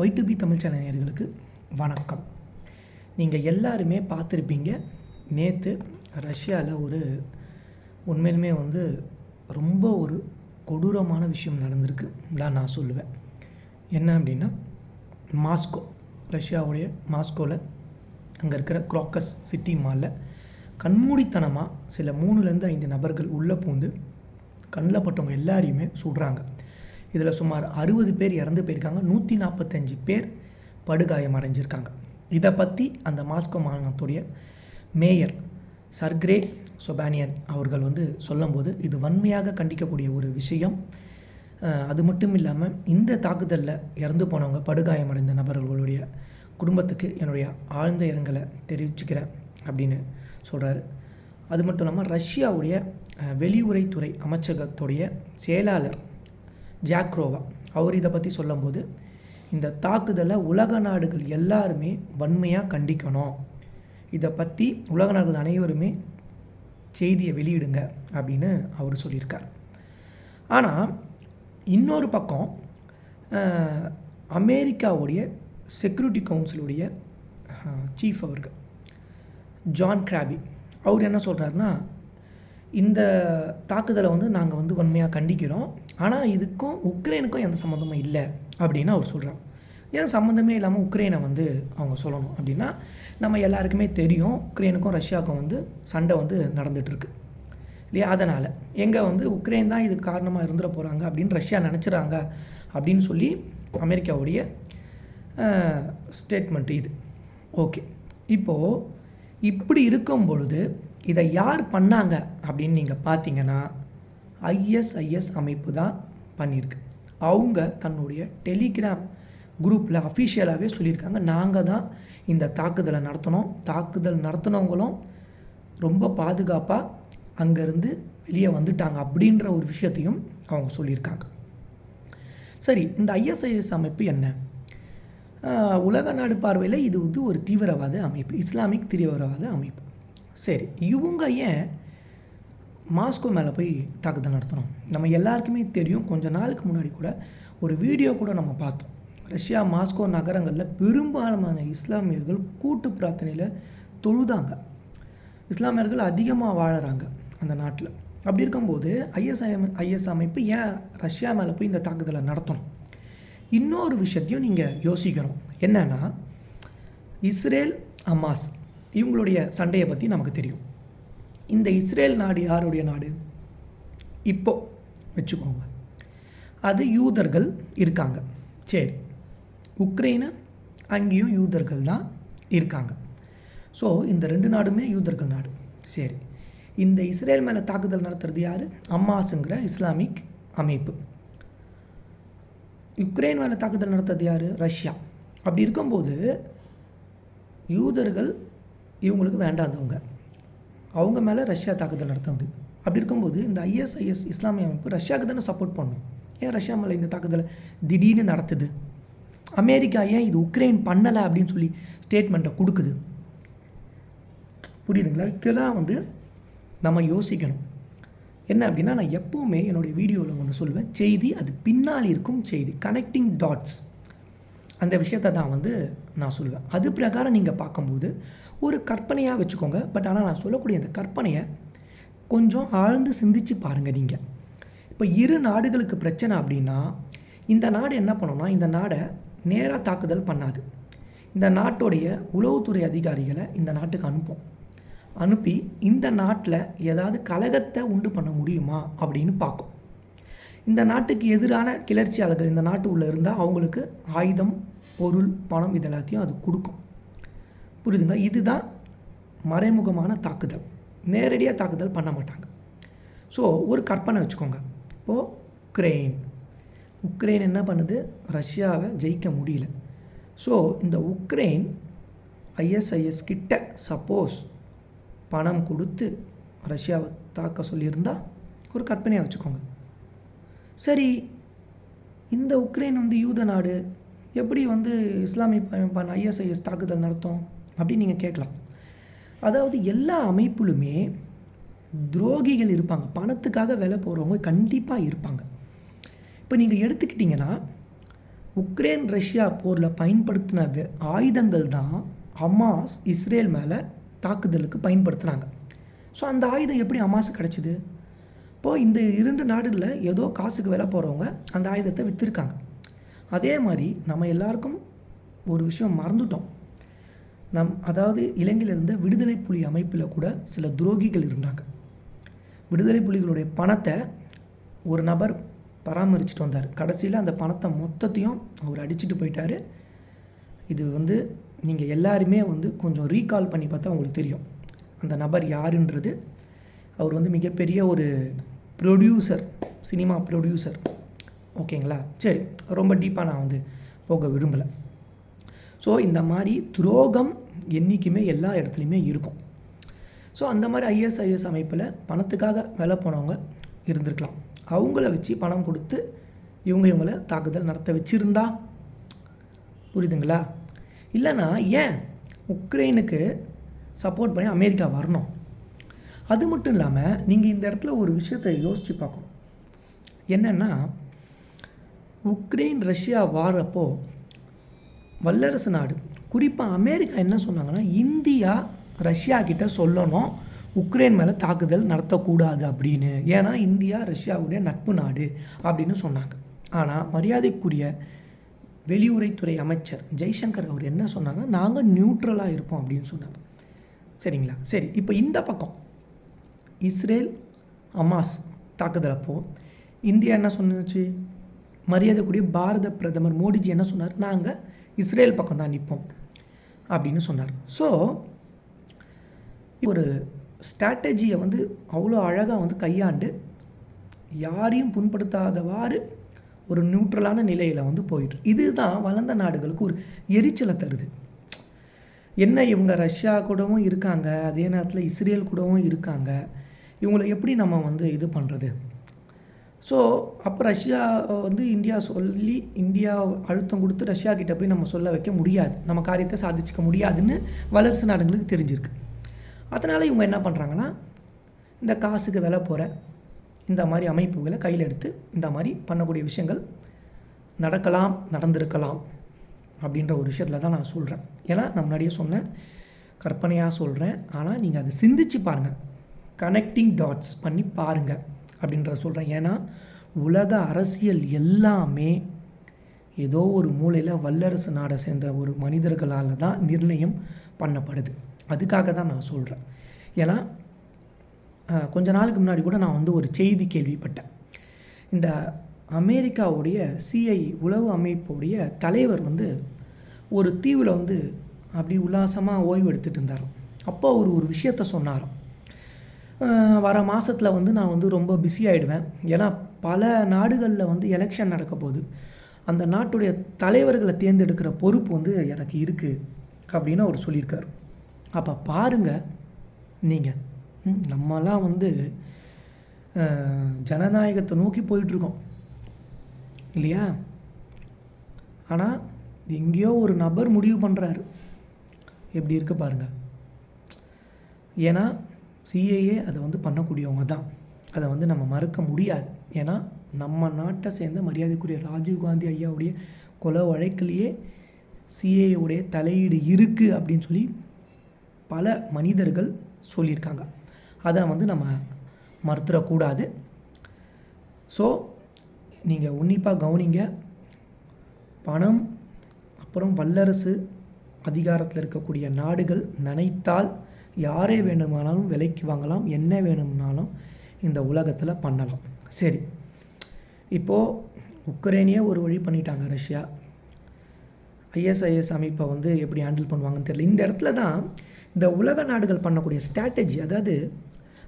Y two B Tamil channel வணக்கம். நீங்கள் எல்லாருமே பார்த்துருப்பீங்க நேற்று ரஷ்யாவில் ஒரு உண்மையிலுமே வந்து ரொம்ப ஒரு கொடூரமான விஷயம் நடந்திருக்கு தான் நான் சொல்லுவேன். என்ன அப்படின்னா மாஸ்கோ ரஷ்யாவுடைய மாஸ்கோவில் அங்கே இருக்கிற க்ராக்கஸ் சிட்டி மாலில் கண்மூடித்தனமாக சில மூணுலேருந்து ஐந்து நபர்கள் உள்ளே பூந்து கண்ணில் பட்டவங்க எல்லாரையுமே சுடுறாங்க. இதில் சுமார் அறுபது பேர் இறந்து போயிருக்காங்க. நூற்றி நாற்பத்தஞ்சு பேர் படுகாயம் அடைஞ்சிருக்காங்க. இதை பற்றி அந்த மாஸ்கோ மாகாணத்துடைய மேயர் சர்க்ரே சொபானியன் அவர்கள் வந்து சொல்லும்போது இது வன்மையாக கண்டிக்கக்கூடிய ஒரு விஷயம். அது மட்டும் இல்லாமல் இந்த தாக்குதலில் இறந்து போனவங்க படுகாயமடைந்த நபர்களுடைய குடும்பத்துக்கு என்னுடைய ஆழ்ந்த இரங்கலை தெரிவிச்சுக்கிறேன் அப்படின்னு சொல்கிறாரு அது மட்டும் இல்லாமல் ரஷ்யாவுடைய வெளியுறவுத்துறை அமைச்சகத்துடைய செயலாளர் ஜாக்ரோவா அவர் இதை பற்றி சொல்லும்போது இந்த தாக்குதலை உலக நாடுகள் எல்லாருமே வன்மையாக கண்டிக்கணும். இதை பற்றி உலக நாடுகள் அனைவருமே செய்தியை வெளியிடுங்க அப்படின்னு அவர் சொல்லியிருக்கார். ஆனால் இன்னொரு பக்கம் அமெரிக்காவுடைய செக்யூரிட்டி கவுன்சிலுடைய சீஃப் அவர்கள் ஜான் கிராபி அவர் என்ன சொல்கிறாருன்னா இந்த தாக்குதலை வந்து நாங்கள் வந்து வன்மையாக கண்டிக்கிறோம். ஆனால் இதுக்கும் உக்ரைனுக்கும் எந்த சம்மந்தமும் இல்லை அப்படின்னு அவர் சொல்கிறார் ஏன் சம்மந்தமே இல்லாமல் உக்ரைனை வந்து அவங்க சொல்லணும் அப்படின்னா நம்ம எல்லாருக்குமே தெரியும் உக்ரைனுக்கும் ரஷ்யாவுக்கும் வந்து சண்டை வந்து நடந்துகிட்ருக்கு இல்லையா? அதனால் எங்கே வந்து உக்ரைன் தான் இதுக்கு காரணமாக இருந்துட போகிறாங்க அப்படின்னு ரஷ்யா நினச்சிட்றாங்க அப்படின்னு சொல்லி அமெரிக்காவுடைய ஸ்டேட்மெண்ட் இது. ஓகே இப்போது இப்படி இருக்கும் பொழுது இதை யார் பண்ணாங்க அப்படின்னு நீங்கள் பார்த்தீங்கன்னா ஐஎஸ்ஐஎஸ் அமைப்பு தான் பண்ணியிருக்கு. அவங்க தன்னுடைய டெலிகிராம் குரூப்பில் அஃபிஷியலாகவே சொல்லியிருக்காங்க. நாங்கள் தான் இந்த தாக்குதலை நடத்தினோம் தாக்குதல் நடத்தினவங்களும் ரொம்ப பாதுகாப்பாக அங்கேருந்து வெளியே வந்துட்டாங்க அப்படின்ற ஒரு விஷயத்தையும் அவங்க சொல்லியிருக்காங்க. சரி இந்த ஐஎஸ்ஐஎஸ் அமைப்பு என்ன? உலக நாடு பார்வையில் இது வந்து ஒரு தீவிரவாத அமைப்பு இஸ்லாமிக் தீவிரவாத அமைப்பு. சரி இவங்க ஏன் மாஸ்கோ மேலே போய் தாக்குதல் நடத்தணும்? நம்ம எல்லாருக்குமே தெரியும் கொஞ்ச நாளுக்கு முன்னாடி கூட ஒரு வீடியோ கூட நம்ம பார்த்தோம். ரஷ்யா மாஸ்கோ நகரங்களில் பெரும்பாலான இஸ்லாமியர்கள் கூட்டு பிரார்த்தனையில் தொழுதாங்க. இஸ்லாமியர்கள் அதிகமாக வாழறாங்க அந்த நாட்டில். அப்படி இருக்கும்போது ஐஎஸ்ஐ ஐஎஸ் அமைப்பு ஏன் ரஷ்யா மேலே போய் இந்த தாக்குதலை நடத்தணும்? இன்னொரு விஷயத்தையும் நீங்கள் யோசிக்கணும். என்னென்னா இஸ்ரேல் அமாஸ் இவங்களுடைய சண்டையை பற்றி நமக்கு தெரியும். இந்த இஸ்ரேல் நாடு யாருடைய நாடு? இப்போ வச்சுக்கோங்க. அது யூதர்கள் இருக்காங்க. சரி. உக்ரைனு அங்கேயும் யூதர்கள் தான் இருக்காங்க. ஸோ இந்த ரெண்டு நாடுமே யூதர்கள் நாடு. சரி. இந்த இஸ்ரேல் மேலே தாக்குதல் நடத்துறது யார்? அம்மாஸுங்கிற இஸ்லாமிக் அமைப்பு. யுக்ரைன் மேலே தாக்குதல் நடத்துறது யார்? ரஷ்யா. அப்படி இருக்கும்போது யூதர்கள் இவங்களுக்கு வேண்டாதவங்க அவங்க. மேலே ரஷ்யா தாக்குதல் நடத்துது அப்படி இருக்கும்போது இந்த ஐஎஸ்ஐஎஸ் இஸ்லாமிய அமைப்பு ரஷ்யாவுக்கு தானே சப்போர்ட் பண்ணும். ஏன் ரஷ்யா மேலே இந்த தாக்குதலை திடீர்னு நடத்துது? அமெரிக்கா ஏன் இது உக்ரைன் பண்ணலை அப்படின்னு சொல்லி ஸ்டேட்மெண்ட்டை கொடுக்குது? புரியுதுங்களா? இதுதான் வந்து நம்ம யோசிக்கணும். என்ன அப்படின்னா நான் எப்போவுமே என்னுடைய வீடியோவில் ஒன்று சொல்லுவேன். செய்தி அது பின்னால் இருக்கும் செய்தி. கனெக்டிங் டாட்ஸ் அந்த விஷயத்தை தான் வந்து நான் சொல்லுவேன். அது பிரகாரம் நீங்கள் பார்க்கும்போது ஒரு கற்பனையாக வச்சுக்கோங்க. பட் ஆனால் நான் சொல்லக்கூடிய அந்த கற்பனையை கொஞ்சம் ஆழ்ந்து சிந்திச்சு பாருங்கள் நீங்கள் இப்போ இரு நாடுகளுக்கு பிரச்சனை அப்படின்னா இந்த நாடு என்ன பண்ணும்னா இந்த நாடை நேராக தாக்குதல் பண்ணாது. இந்த நாட்டுடைய உளவுத்துறை அதிகாரிகளை இந்த நாட்டுக்கு அனுப்பும். அனுப்பி இந்த நாட்டில் ஏதாவது கலகத்தை உண்டு பண்ண முடியுமா அப்படின்னு பார்க்கும். இந்த நாட்டுக்கு எதிரான கிளர்ச்சியாளர்கள் இந்த நாட்டு உள்ளே இருந்தால் அவங்களுக்கு ஆயுதம் பொருள் பணம் இதெல்லாத்தையும் அது கொடுக்கும். புரியுதுங்களா? இதுதான் மறைமுகமான தாக்குதல். நேரடியாக தாக்குதல் பண்ண மாட்டாங்க. ஸோ ஒரு கற்பனை வச்சுக்கோங்க. இப்போது உக்ரைன். உக்ரைன் என்ன பண்ணுது? ரஷ்யாவை ஜெயிக்க முடியல. ஸோ இந்த உக்ரைன் ஐஎஸ்ஐஎஸ் கிட்ட சப்போஸ் பணம் கொடுத்து ரஷ்யாவை தாக்க சொல்லியிருந்தால் ஒரு கற்பனையாக வச்சுக்கோங்க. சரி இந்த உக்ரைன் வந்து யூத நாடு எப்படி வந்து இஸ்லாமிய அமைப்பான ஐஎஸ்ஐஎஸ் தாக்குதல் நடத்தும் அப்படின்னு நீங்கள் கேட்கலாம். அதாவது எல்லா அமைப்புலுமே துரோகிகள் இருப்பாங்க. பணத்துக்காக வேலை போகிறவங்க கண்டிப்பாக இருப்பாங்க. இப்போ நீங்கள் எடுத்துக்கிட்டிங்கன்னா உக்ரைன் ரஷ்யா போரில் பயன்படுத்தின ஆயுதங்கள் தான் ஹமாஸ் இஸ்ரேல் மேலே தாக்குதலுக்கு பயன்படுத்துகிறாங்க ஸோ அந்த ஆயுதம் எப்படி ஹமாஸ் கிடச்சிது? இப்போது இந்த இரண்டு நாடுகளில் ஏதோ காசுக்கு விலை போகிறவங்க அந்த ஆயுதத்தை விற்றுருக்காங்க அதே மாதிரி நம்ம எல்லாருக்கும் ஒரு விஷயம் மறந்துட்டோம். நம் அதாவது இலங்கையில் இருந்த விடுதலை புலி அமைப்பில் கூட சில துரோகிகள் இருந்தாங்க. விடுதலை புலிகளுடைய பணத்தை ஒரு நபர் பராமரிச்சுட்டு வந்தார். கடைசியில் அந்த பணத்தை மொத்தத்தையும் அவர் அடிச்சிட்டு போயிட்டார். இது வந்து நீங்கள் எல்லாருமே வந்து கொஞ்சம் ரீகால் பண்ணி பார்த்தா உங்களுக்கு தெரியும். அந்த நபர் யாருன்றது. அவர் வந்து மிகப்பெரிய ஒரு ப்ரொடியூசர் சினிமா ப்ரொடியூசர் ஓகேங்களா? சரி ரொம்ப டீப்பாக நான் வந்து போக விரும்பலை. ஸோ இந்த மாதிரி துரோகம் என்றைக்குமே எல்லா இடத்துலையுமே இருக்கும். ஸோ அந்த மாதிரி ஐஎஸ்ஐஎஸ் அமைப்பில் பணத்துக்காக வேலை போனவங்க இருந்திருக்கலாம். அவங்கள வச்சு பணம் கொடுத்து இவங்க இவங்கள தாக்குதல் நடத்த வச்சுருந்தா? புரியுதுங்களா? இல்லைன்னா ஏன் உக்ரைனுக்கு சப்போர்ட் பண்ணி அமெரிக்கா வரணும்? அது மட்டும் இல்லாமல் நீங்கள் இந்த இடத்துல ஒரு விஷயத்தை யோசித்து பார்க்கணும். என்னென்னா உக்ரைன் ரஷ்யா வாரப்போ வல்லரசு நாடு குறிப்பாக அமெரிக்கா என்ன சொன்னாங்கன்னா இந்தியா ரஷ்யா கிட்ட சொல்லணும் உக்ரைன் மேலே தாக்குதல் நடத்தக்கூடாது அப்படின்னு. ஏன்னா இந்தியா ரஷ்யாவுடைய நட்பு நாடு அப்படின்னு சொன்னாங்க. ஆனால் மரியாதைக்குரிய வெளியுறவுத்துறை அமைச்சர் ஜெய்சங்கர் அவர் என்ன சொன்னாங்கன்னா நாங்கள் நியூட்ரலாக இருப்போம் அப்படின்னு சொன்னாங்க. சரிங்களா? சரி இப்போ இந்த பக்கம். இஸ்ரேல் அமாஸ் தாக்குதலப்போ இந்தியா என்ன சொன்னுச்சு? மரியாதைக்குரிய பாரத பிரதமர் மோடிஜி என்ன சொன்னார்? நாங்கள் இஸ்ரேல் பக்கம் தான் நிற்போம் அப்படின்னு சொன்னார். ஸோ ஒரு ஸ்ட்ராட்டஜியை வந்து அவ்வளோ அழகாக வந்து கையாண்டு யாரையும் புண்படுத்தாதவாறு ஒரு நியூட்ரலான நிலையில் வந்து போயிட்டு இதுதான் வளர்ந்த நாடுகளுக்கு ஒரு எரிச்சலை தருது. என்ன இவங்க ரஷ்யா கூடவும் இருக்காங்க அதே நேரத்தில் இஸ்ரேல் கூடவும் இருக்காங்க இவங்களை எப்படி நம்ம வந்து இது பண்ணுறது ஸோ அப்போ ரஷ்யா வந்து இந்தியா சொல்லி இந்தியா அழுத்தம் கொடுத்து ரஷ்யா கிட்ட போய் நம்ம சொல்ல வைக்க முடியாது. நம்ம காரியத்தை சாதிச்சுக்க முடியாதுன்னு வளர்ச்சி நாடுகளுக்கு தெரிஞ்சிருக்கு. அதனால் இவங்க என்ன பண்ணுறாங்கன்னா இந்த காசுக்கு விலை போகிற இந்த மாதிரி அமைப்புகளை கையில் எடுத்து இந்த மாதிரி பண்ணக்கூடிய விஷயங்கள் நடக்கலாம் நடந்திருக்கலாம் அப்படின்ற ஒரு விஷயத்தில் தான் நான் சொல்கிறேன் ஏன்னா நான் முன்னாடியே சொன்னேன் கற்பனையாக சொல்கிறேன் ஆனால் நீங்கள் அதை சிந்திச்சு பாருங்கள் கனெக்டிங் டாட்ஸ் பண்ணி பாருங்கள் அப்படின்றத சொல்கிறேன் ஏன்னா உலக அரசியல் எல்லாமே ஏதோ ஒரு மூலையில் வல்லரசு நாடை சேர்ந்த ஒரு மனிதர்களால் தான் நிர்ணயம் பண்ணப்படுது. அதுக்காக தான் நான் சொல்கிறேன் ஏன்னா கொஞ்ச நாளுக்கு முன்னாடி கூட நான் வந்து ஒரு செய்தி கேள்விப்பட்டேன். இந்த அமெரிக்காவுடைய சிஐ உளவு அமைப்புடைய தலைவர் வந்து ஒரு தீவில் வந்து அப்படி உல்லாசமாக ஓய்வு எடுத்துகிட்டு இருந்தார் அப்போ அவர் ஒரு விஷயத்த சொன்னாராம். வர மாதத்தில் வந்து நான் வந்து ரொம்ப பிஸி ஆகிடுவேன் ஏன்னா பல நாடுகளில் வந்து எலெக்ஷன் நடக்க போகுது. அந்த நாட்டுடைய தலைவர்களை தேர்ந்தெடுக்கிற பொறுப்பு வந்து எனக்கு இருக்குது அப்படின்னு அவர் சொல்லியிருக்கார். அப்போ பாருங்கள் நீங்கள் நம்மலாம் வந்து ஜனநாயகத்தை நோக்கி போயிட்டுருக்கோம். இல்லையா? ஆனால் எங்கேயோ ஒரு நபர் முடிவு பண்ணுறாரு எப்படி இருக்க பாருங்கள் ஏன்னா சிஏஏ அதை வந்து பண்ணக்கூடியவங்க தான். அதை வந்து நம்ம மறுக்க முடியாது. ஏன்னா நம்ம நாட்டை சேர்ந்த மரியாதைக்குரிய ராஜீவ்காந்தி ஐயாவுடைய கொலை வழக்கிலேயே சிஏஏவுடைய தலையீடு இருக்குது அப்படின்னு சொல்லி பல மனிதர்கள் சொல்லியிருக்காங்க. அதை வந்து நம்ம மறுத்துடக்கூடாது ஸோ நீங்கள் உன்னிப்பாக கவனிங்க. பணம் அப்புறம் வல்லரசு அதிகாரத்தில் இருக்கக்கூடிய நாடுகள் நினைத்தால் யாரே வேணுமானாலும் விலைக்கு வாங்கலாம் என்ன வேணும்னாலும் இந்த உலகத்தில் பண்ணலாம். சரி. இப்போது உக்ரைனியே ஒரு வழி பண்ணிட்டாங்க ரஷ்யா. ஐஎஸ்ஐஎஸ் அமைப்பை வந்து எப்படி ஹேண்டில் பண்ணுவாங்கன்னு தெரியல. இந்த இடத்துல தான் இந்த உலக நாடுகள் பண்ணக்கூடிய ஸ்ட்ராட்டஜி அதாவது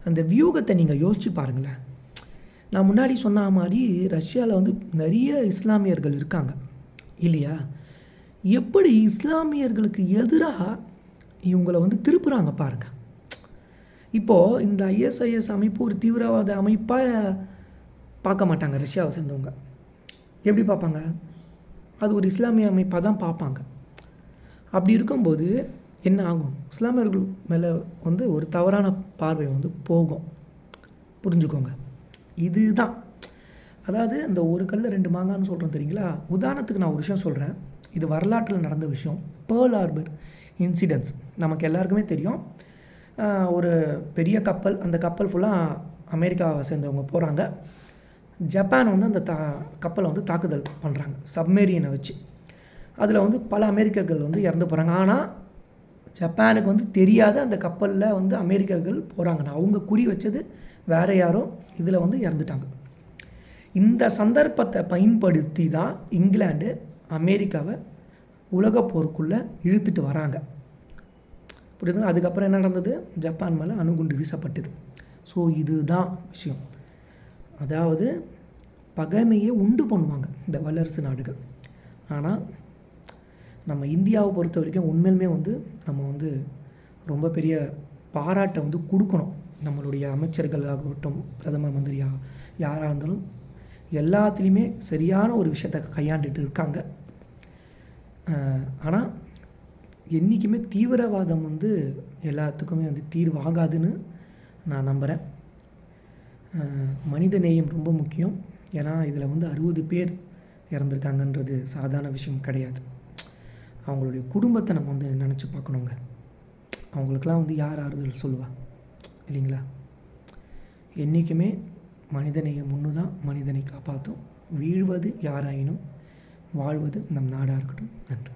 அந்த வியூகத்தை நீங்கள் யோசிச்சு பாருங்களேன். நான் முன்னாடி சொன்ன மாதிரி ரஷ்யாவில் வந்து நிறைய இஸ்லாமியர்கள் இருக்காங்க. இல்லையா? எப்படி இஸ்லாமியர்களுக்கு எதிராக இவங்களை வந்து திருப்புறாங்க பாருங்கள் இப்போது இந்த ஐஎஸ்ஐஎஸ் அமைப்பு ஒரு தீவிரவாத அமைப்பாக பார்க்க மாட்டாங்க ரஷ்யாவை சேர்ந்தவங்க. எப்படி பார்ப்பாங்க? அது ஒரு இஸ்லாமிய அமைப்பாக தான் பார்ப்பாங்க. அப்படி இருக்கும்போது என்ன ஆகும்? இஸ்லாமியர்கள் மேலே வந்து ஒரு தவறான பார்வை வந்து போகும். புரிஞ்சுக்கோங்க. இதுதான். அதாவது அந்த ஒரு கல்ல ரெண்டு மாங்கான்னு சொல்கிறோம் தெரியுங்களா? உதாரணத்துக்கு நான் ஒரு விஷயம் சொல்கிறேன் இது வரலாற்றில் நடந்த விஷயம். பேர்ல் ஹார்பர் இன்சிடென்ட்ஸ் நமக்கு எல்லாருக்குமே தெரியும். ஒரு பெரிய கப்பல் அந்த கப்பல் ஃபுல்லாக அமெரிக்காவை சேர்ந்தவங்க போகிறாங்க ஜப்பான் வந்து அந்த தா கப்பலை வந்து தாக்குதல் பண்ணுறாங்க சப்மேரியனை வச்சு. அதில் வந்து பல அமெரிக்கர்கள் வந்து இறந்து போகிறாங்க ஆனால் ஜப்பானுக்கு வந்து தெரியாத அந்த கப்பலில் வந்து அமெரிக்கர்கள் போகிறாங்கன்னா அவங்க குறி வச்சது வேறு யாரோ இதில் வந்து இறந்துட்டாங்க. இந்த சந்தர்ப்பத்தை பயன்படுத்தி தான் இங்கிலாந்து அமெரிக்காவை உலகப்போருக்குள்ளே இழுத்துட்டு வராங்க. புரியுது அதுக்கப்புறம் என்ன நடந்தது? ஜப்பான் மேலே அணுகுண்டு வீசப்பட்டது. ஸோ இதுதான் விஷயம். அதாவது பகைமையை உண்டு பண்ணுவாங்க இந்த வல்லரசு நாடுகள். ஆனால் நம்ம இந்தியாவை பொறுத்த வரைக்கும் உண்மையிலுமே வந்து நம்ம வந்து ரொம்ப பெரிய பாராட்டை வந்து கொடுக்கணும். நம்மளுடைய அமைச்சர்களாகட்டும் பிரதம மந்திரியா யாராக இருந்தாலும் எல்லாத்துலேயுமே சரியான ஒரு விஷயத்தை கையாண்டுட்டு இருக்காங்க. ஆனால் என்றைக்குமே தீவிரவாதம் வந்து எல்லாத்துக்குமே வந்து தீர்வாகாதுன்னு நான் நம்புகிறேன் மனித நேயம் ரொம்ப முக்கியம். ஏன்னா இதில் வந்து அறுபது பேர் இறந்துருக்காங்கன்றது சாதாரண விஷயம் கிடையாது. அவங்களுடைய குடும்பத்தை நம்ம வந்து நினச்சி பார்க்கணுங்க. அவங்களுக்கெல்லாம் வந்து யார் ஆறுதல் சொல்லுவா? இல்லைங்களா? என்றைக்குமே மனிதனையை ஒன்று தான் மனிதனை காப்பாற்றும் வீழ்வது யாராயினும் வாழ்வது நம் நாடாக இருக்கட்டும். நன்றி.